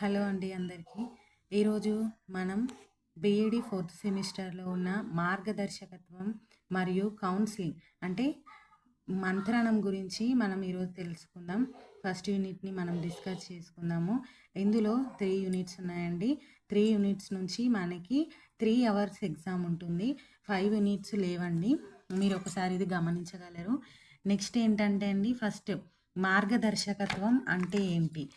Hello అండి అందరికీ. ఈరోజు మనం బీఈడి ఫోర్త్ సెమిస్టర్లో ఉన్న మార్గదర్శకత్వం మరియు కౌన్సిలింగ్ అంటే మంత్రానం గురించి మనం ఈరోజు తెలుసుకుందాం. ఫస్ట్ యూనిట్ని మనం డిస్కస్ చేసుకుందాము. ఇందులో త్రీ యూనిట్స్ ఉన్నాయండి. త్రీ యూనిట్స్ నుంచి మనకి త్రీ అవర్స్ ఎగ్జామ్ ఉంటుంది. ఫైవ్ యూనిట్స్ లేవండి. మీరు ఒకసారి ఇది గమనించగలరు. నెక్స్ట్ ఏంటంటే అండి ఫస్ట్ మార్గదర్శకత్వం అంటే ఏంటి?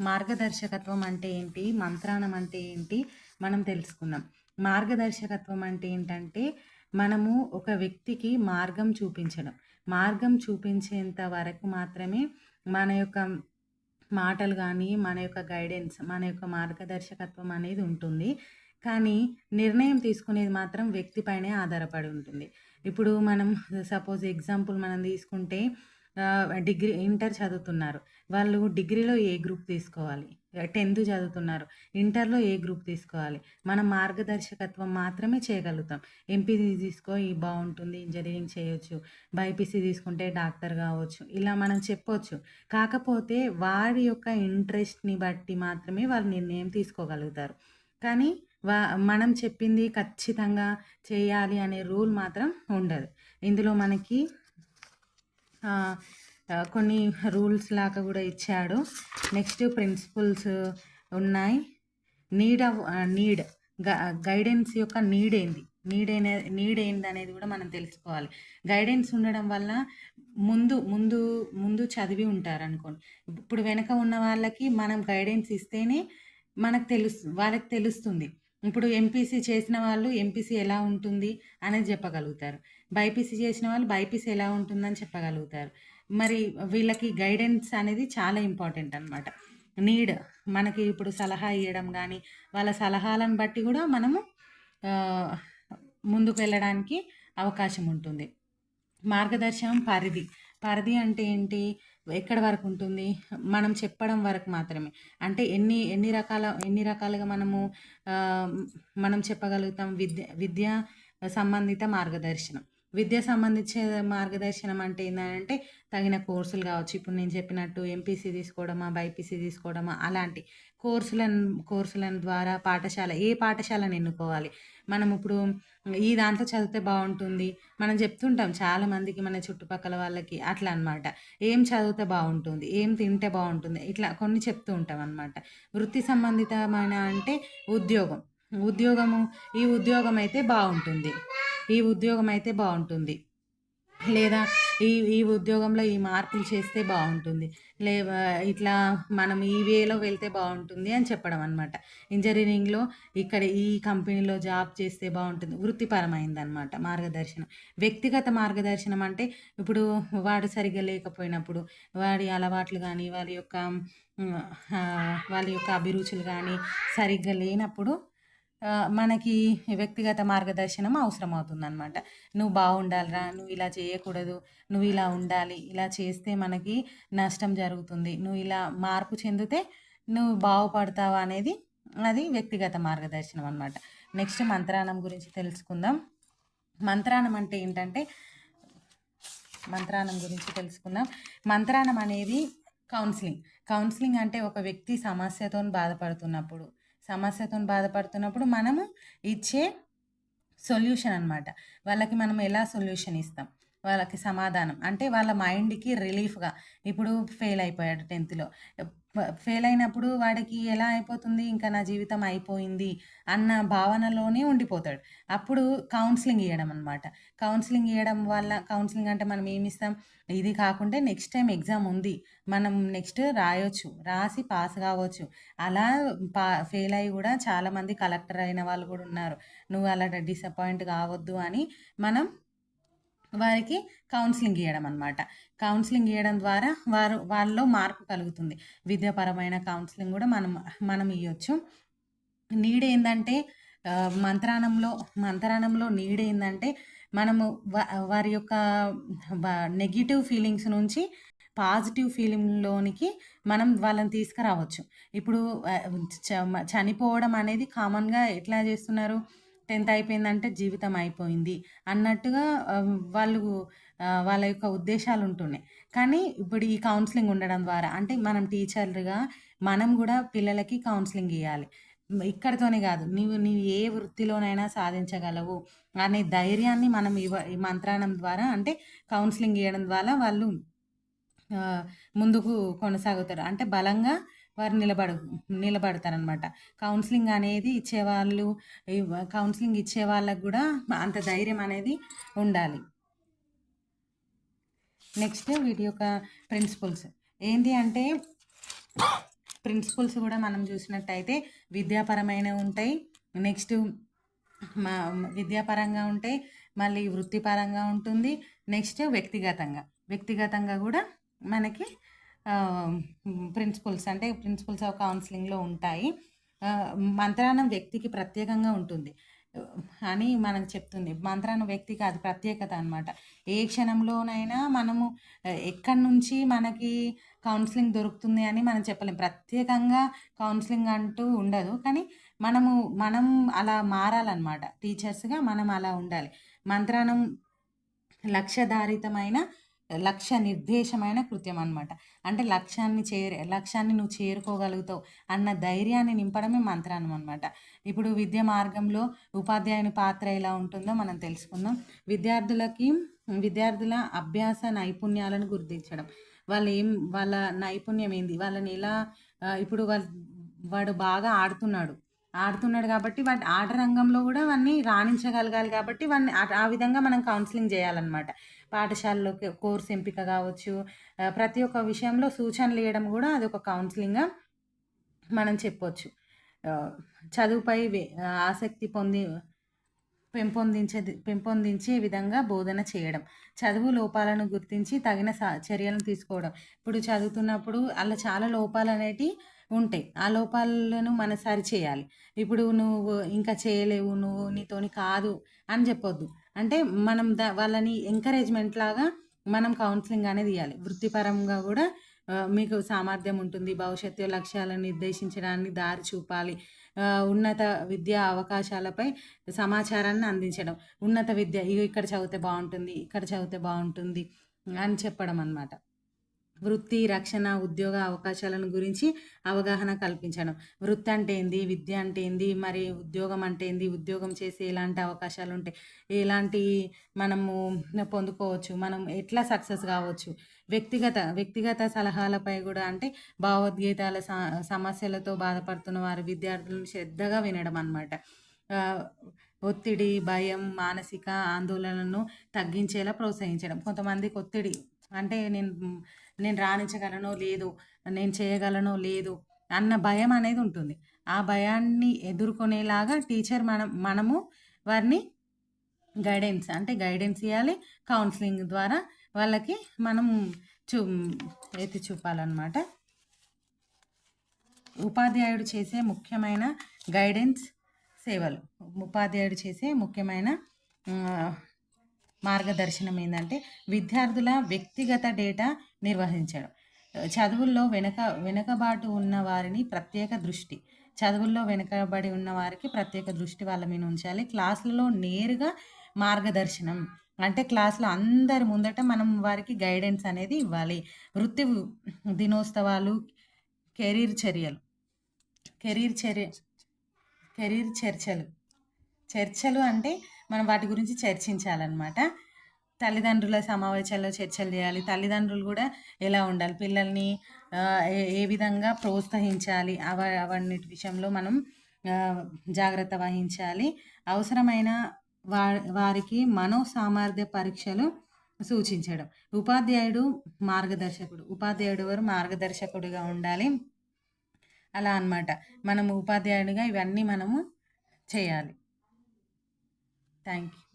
మార్గదర్శకత్వం అంటే ఏంటి? మంత్రానం అంటే ఏంటి? మనం తెలుసుకుందాం. మార్గదర్శకత్వం అంటే ఏంటంటే మనము ఒక వ్యక్తికి మార్గం చూపించడం. మార్గం చూపించేంత వరకు మాత్రమే మన యొక్క మాటలు కానీ మన యొక్క గైడెన్స్ మన యొక్క మార్గదర్శకత్వం అనేది ఉంటుంది. కానీ నిర్ణయం తీసుకునేది మాత్రం వ్యక్తిపైనే ఆధారపడి ఉంటుంది. ఇప్పుడు మనం సపోజ్ ఎగ్జాంపుల్ మనం తీసుకుంటే డిగ్రీ ఇంటర్ చదువుతున్నారు. వాళ్ళు డిగ్రీలో ఏ గ్రూప్ తీసుకోవాలి? టెన్త్ చదువుతున్నారు. ఇంటర్లో ఏ గ్రూప్ తీసుకోవాలి? మనం మార్గదర్శకత్వం మాత్రమే చేయగలుగుతాం. ఎంపీసీ తీసుకో ఈ బాగుంటుంది ఇంజనీరింగ్ చేయొచ్చు. బైపీసీ తీసుకుంటే డాక్టర్ కావచ్చు. ఇలా మనం చెప్పొచ్చు. కాకపోతే వారి యొక్క ఇంట్రెస్ట్ని బట్టి మాత్రమే వాళ్ళు నిర్ణయం తీసుకోగలుగుతారు. కానీ వా మనం చెప్పింది ఖచ్చితంగా చేయాలి అనే రూల్ మాత్రం ఉండదు. ఇందులో మనకి కొన్ని రూల్స్ లాగా కూడా ఇచ్చాడు. నెక్స్ట్ ప్రిన్సిపల్స్ ఉన్నాయి. నీడ్ నీడ్ గైడెన్స్ యొక్క నీడ్ ఏంది నీడ్ అయిన నీడ్ ఏంది అనేది కూడా మనం తెలుసుకోవాలి. గైడెన్స్ ఉండడం వల్ల ముందు ముందు ముందు చదివి ఉంటారు అనుకోండి ఇప్పుడు వెనక ఉన్న వాళ్ళకి మనం గైడెన్స్ ఇస్తేనే మనకు తెలుసు వాళ్ళకి తెలుస్తుంది. ఇప్పుడు ఎంపీసీ చేసిన వాళ్ళు ఎంపీసీ ఎలా ఉంటుంది అనేది చెప్పగలుగుతారు. బైపీసీ చేసిన వాళ్ళు బైపీసీ ఎలా ఉంటుందని చెప్పగలుగుతారు. మరి వీళ్ళకి గైడెన్స్ అనేది చాలా ఇంపార్టెంట్ అనమాట నీడ్ మనకి ఇప్పుడు సలహా ఇవ్వడం కానీ వాళ్ళ సలహాలను బట్టి కూడా మనము ముందుకు వెళ్ళడానికి అవకాశం ఉంటుంది. మార్గదర్శనం పరిధి. పరిధి అంటే ఏంటి? ఎక్కడ వరకు ఉంటుంది? మనం చెప్పడం వరకు మాత్రమే. అంటే ఎన్ని ఎన్ని రకాల ఎన్ని రకాలుగా మనము మనం చెప్పగలుగుతాం? విద్య విద్య సంబంధిత మార్గదర్శనం. విద్య సంబంధించే మార్గదర్శనం అంటే ఏంటంటే తగిన కోర్సులు కావచ్చు. ఇప్పుడు నేను చెప్పినట్టు ఎంపీసీ తీసుకోవడమా బైపీసీ తీసుకోవడమా అలాంటి కోర్సులను కోర్సులను ద్వారా పాఠశాల ఏ పాఠశాలను ఎన్నుకోవాలి? మనం ఇప్పుడు ఈ దాంట్లో చదివితే బాగుంటుంది. మనం చెప్తుంటాం చాలామందికి మన చుట్టుపక్కల వాళ్ళకి అట్లా అనమాట ఏం చదివితే బాగుంటుంది? ఏం తింటే బాగుంటుంది? ఇట్లా కొన్ని చెప్తూ ఉంటాం అనమాట వృత్తి సంబంధితమైన అంటే ఉద్యోగం. ఉద్యోగము ఈ ఉద్యోగం అయితే బాగుంటుంది. ఈ ఉద్యోగం అయితే బాగుంటుంది. లేదా ఈ ఈ ఉద్యోగంలో ఈ మార్పులు చేస్తే బాగుంటుంది. లే ఇట్లా మనం ఈ వేలో వెళ్తే బాగుంటుంది అని చెప్పడం అనమాట ఇంజనీరింగ్లో ఇక్కడ ఈ కంపెనీలో జాబ్ చేస్తే బాగుంటుంది. వృత్తిపరమైంది అనమాట మార్గదర్శనం. వ్యక్తిగత మార్గదర్శనం అంటే ఇప్పుడు వాడు సరిగ్గా లేకపోయినప్పుడు వాడి అలవాట్లు కానీ వారి యొక్క వాళ్ళ యొక్క అభిరుచులు కానీ సరిగ్గా లేనప్పుడు మనకి వ్యక్తిగత మార్గదర్శనం అవసరం అవుతుందన్నమాట నువ్వు బాగుండాలిరా నువ్వు ఇలా చేయకూడదు నువ్వు ఇలా ఉండాలి ఇలా చేస్తే మనకి నష్టం జరుగుతుంది నువ్వు ఇలా మార్పు చెందితే నువ్వు బాగుపడతావు అనేది అది వ్యక్తిగత మార్గదర్శనం అనమాట నెక్స్ట్ మంత్రానం గురించి తెలుసుకుందాం. మంత్రానం అంటే ఏంటంటే మంత్రానం గురించి తెలుసుకుందాం. మంత్రానం అనేది కౌన్సిలింగ్ కౌన్సిలింగ్ అంటే ఒక వ్యక్తి సమస్యతో బాధపడుతున్నప్పుడు సమస్యతో బాధపడుతున్నప్పుడు మనము ఇచ్చే సొల్యూషన్ అనమాట వాళ్ళకి మనం ఎలా సొల్యూషన్ ఇస్తాం? వాళ్ళకి సమాధానం. అంటే వాళ్ళ మైండ్కి రిలీఫ్గా. ఇప్పుడు ఫెయిల్ అయిపోయాడు టెన్త్లో. ఫెయిల్ అయినప్పుడు వాడికి ఎలా అయిపోతుంది? ఇంకా నా జీవితం అయిపోయింది అన్న భావనలోనే ఉండిపోతాడు. అప్పుడు కౌన్సిలింగ్ ఇవ్వడం అనమాట కౌన్సిలింగ్ ఇవ్వడం వల్ల కౌన్సిలింగ్ అంటే మనం ఏమిస్తాం ఇది కాకుండా నెక్స్ట్ టైం ఎగ్జామ్ ఉంది. మనం నెక్స్ట్ రాయొచ్చు. రాసి పాస్ కావచ్చు. అలా పా ఫెయిల్ అయ్యి కూడా చాలామంది కలెక్టర్ అయిన వాళ్ళు కూడా ఉన్నారు. నువ్వు అలా డిసప్పాయింట్ కావద్దు అని మనం వారికి కౌన్సిలింగ్ ఇవ్వడం అనమాట కౌన్సిలింగ్ ఇవ్వడం ద్వారా వారు వాళ్ళలో మార్పు కలుగుతుంది. విద్యాపరమైన కౌన్సిలింగ్ కూడా మనం మనం ఇవ్వచ్చు నీడ్ ఏంటంటే మంత్రానంలో మంత్రానంలో నీడ్ ఏంటంటే మనము వారి యొక్క నెగిటివ్ ఫీలింగ్స్ నుంచి పాజిటివ్ ఫీలింగ్లోనికి మనం వాళ్ళని తీసుకురావచ్చు. ఇప్పుడు చనిపోవడం అనేది కామన్గా ఎట్లా చేస్తున్నారు? టెన్త్ అయిపోయిందంటే జీవితం అయిపోయింది అన్నట్టుగా వాళ్ళు వాళ్ళ యొక్క ఉద్దేశాలు ఉంటున్నాయి. కానీ ఇప్పుడు ఈ కౌన్సిలింగ్ ఉండడం ద్వారా అంటే మనం టీచర్లుగా మనం కూడా పిల్లలకి కౌన్సిలింగ్ ఇవ్వాలి ఇక్కడితోనే కాదు నీవు నీవు ఏ వృత్తిలోనైనా సాధించగలవు అనే ధైర్యాన్ని మనం ఇవ ఈ మంత్రానం ద్వారా అంటే కౌన్సిలింగ్ ఇవ్వడం ద్వారా వాళ్ళు ముందుకు కొనసాగుతారు. అంటే బలంగా వారు నిలబడు నిలబడతారనమాట కౌన్సిలింగ్ అనేది ఇచ్చేవాళ్ళు కౌన్సిలింగ్ ఇచ్చే వాళ్ళకు కూడా అంత ధైర్యం అనేది ఉండాలి. నెక్స్ట్ వీటి యొక్క ప్రిన్సిపల్స్. ఏంటి అంటే ప్రిన్సిపల్స్ కూడా మనం చూసినట్టయితే విద్యాపరమైన ఉంటాయి. నెక్స్ట్ మా విద్యాపరంగా ఉంటాయి మళ్ళీ వృత్తిపరంగా ఉంటుంది. నెక్స్ట్ వ్యక్తిగతంగా. వ్యక్తిగతంగా కూడా మనకి ప్రిన్సిపల్స్ అంటే ప్రిన్సిపల్స్ ఆఫ్ కౌన్సిలింగ్లో ఉంటాయి. మంత్రానం వ్యక్తికి ప్రత్యేకంగా ఉంటుంది. అని మనకు చెప్తుంది. మంత్రాన వ్యక్తికి అది ప్రత్యేకత అనమాట ఏ క్షణంలోనైనా మనము ఎక్కడి నుంచి మనకి కౌన్సిలింగ్ దొరుకుతుంది అని మనం చెప్పలేం. ప్రత్యేకంగా కౌన్సిలింగ్ అంటూ ఉండదు. కానీ మనము మనం అలా మారాలన్నమాట. టీచర్స్గా మనం అలా ఉండాలి. మంత్రానం లక్ష్యధారితమైన లక్ష్య నిర్దేశమైన కృత్యం అనమాట అంటే లక్ష్యాన్ని చేరే లక్ష్యాన్ని నువ్వు చేరుకోగలుగుతావు అన్న ధైర్యాన్ని నింపడమే మంత్రానం అనమాట ఇప్పుడు విద్య మార్గంలో ఉపాధ్యాయుని పాత్ర ఎలా ఉంటుందో మనం తెలుసుకుందాం. విద్యార్థులకి విద్యార్థుల అభ్యాస నైపుణ్యాలను గుర్తించడం. వాళ్ళు ఏం వాళ్ళ నైపుణ్యం ఏంది? వాళ్ళని ఎలా ఇప్పుడు వాళ్ళు వాడు బాగా ఆడుతున్నాడు. ఆడుతున్నాడు కాబట్టి వాటి ఆట రంగంలో కూడా వాడిని రాణించగలగాలి కాబట్టి వాడిని ఆ విధంగా మనం కౌన్సిలింగ్ చేయాలన్నమాట. పాఠశాలలో కోర్స్ ఎంపిక కావచ్చు ప్రతి ఒక్క విషయంలో సూచనలు ఇవ్వడం కూడా అది ఒక కౌన్సిలింగ్గా మనం చెప్పొచ్చు. చదువుపై ఆసక్తి పొంది పెంపొందించే పెంపొందించే విధంగా బోధన చేయడం. చదువు లోపాలను గుర్తించి తగిన చర్యలను తీసుకోవడం. ఇప్పుడు చదువుతున్నప్పుడు అలా చాలా లోపాలు అనేటివి ఉంటాయి. ఆ లోపాలను మన సరి చేయాలి. ఇప్పుడు నువ్వు ఇంకా చేయలేవు నువ్వు నీతోని కాదు అని చెప్పొద్దు. అంటే మనం ద వాళ్ళని ఎంకరేజ్మెంట్ లాగా మనం కౌన్సిలింగ్ అనేది ఇవ్వాలి వృత్తిపరంగా కూడా మీకు సామర్థ్యం ఉంటుంది. భవిష్యత్తు లక్ష్యాలను నిర్దేశించడాన్ని దారి చూపాలి. ఉన్నత విద్యా అవకాశాలపై సమాచారాన్ని అందించడం. ఉన్నత విద్య ఇక్కడ చదివితే బాగుంటుంది ఇక్కడ చదివితే బాగుంటుంది అని చెప్పడం అనమాట వృత్తి రక్షణ ఉద్యోగ అవకాశాలను గురించి అవగాహన కల్పించడం. వృత్తి అంటే ఏంది? విద్య అంటే ఏంది? మరి ఉద్యోగం అంటే ఏంది? ఉద్యోగం చేసి ఎలాంటి అవకాశాలు ఉంటాయి ఎలాంటి మనము పొందుకోవచ్చు? మనం ఎట్లా సక్సెస్ కావచ్చు? వ్యక్తిగత వ్యక్తిగత సలహాలపై కూడా అంటే భావోద్గీతాల సమస్యలతో బాధపడుతున్న వారు విద్యార్థులను శ్రద్ధగా వినడం అనమాట ఒత్తిడి భయం మానసిక ఆందోళనను తగ్గించేలా ప్రోత్సహించడం. కొంతమందికి ఒత్తిడి అంటే నేను నేను రాణించగలనో లేదు నేను చేయగలనో లేదు అన్న భయం అనేది ఉంటుంది. ఆ భయాన్ని ఎదుర్కొనేలాగా టీచర్ మనం మనము వారిని గైడెన్స్ అంటే గైడెన్స్ ఇవ్వాలి కౌన్సిలింగ్ ద్వారా వాళ్ళకి మనం చూ ఎత్తి చూపాలన్నమాట. ఉపాధ్యాయుడు చేసే ముఖ్యమైన గైడెన్స్ సేవలు. ఉపాధ్యాయుడు చేసే ముఖ్యమైన మార్గదర్శనం ఏంటంటే విద్యార్థుల వ్యక్తిగత డేటా నిర్వహించడం. చదువుల్లో వెనక వెనకబాటు ఉన్న వారిని ప్రత్యేక దృష్టి చదువుల్లో వెనుకబడి ఉన్న వారికి ప్రత్యేక దృష్టి వాళ్ళ మీద ఉంచాలి. క్లాసులలో నేరుగా మార్గదర్శనం. అంటే క్లాస్లో అందరి ముందట మనం వారికి గైడెన్స్ అనేది ఇవ్వాలి. వృత్తి దినోత్సవాలు కెరీర్ చర్యలు. కెరీర్ చర్య కెరీర్ చర్చలు. చర్చలు అంటే మనం వాటి గురించి చర్చించాలన్నమాట. తల్లిదండ్రుల సమావేశాల్లో చర్చలు చేయాలి. తల్లిదండ్రులు కూడా ఎలా ఉండాలి? పిల్లల్ని ఏ విధంగా ప్రోత్సహించాలి? అవ అవన్నిటి విషయంలో మనం జాగ్రత్త వహించాలి. అవసరమైన వా వారికి మనో సామర్థ్య పరీక్షలు సూచించడం. ఉపాధ్యాయుడు మార్గదర్శకుడు. ఉపాధ్యాయుడు వారు మార్గదర్శకుడిగా ఉండాలి. అలా అనమాట మనము ఉపాధ్యాయుడిగా ఇవన్నీ మనము చేయాలి. Thank you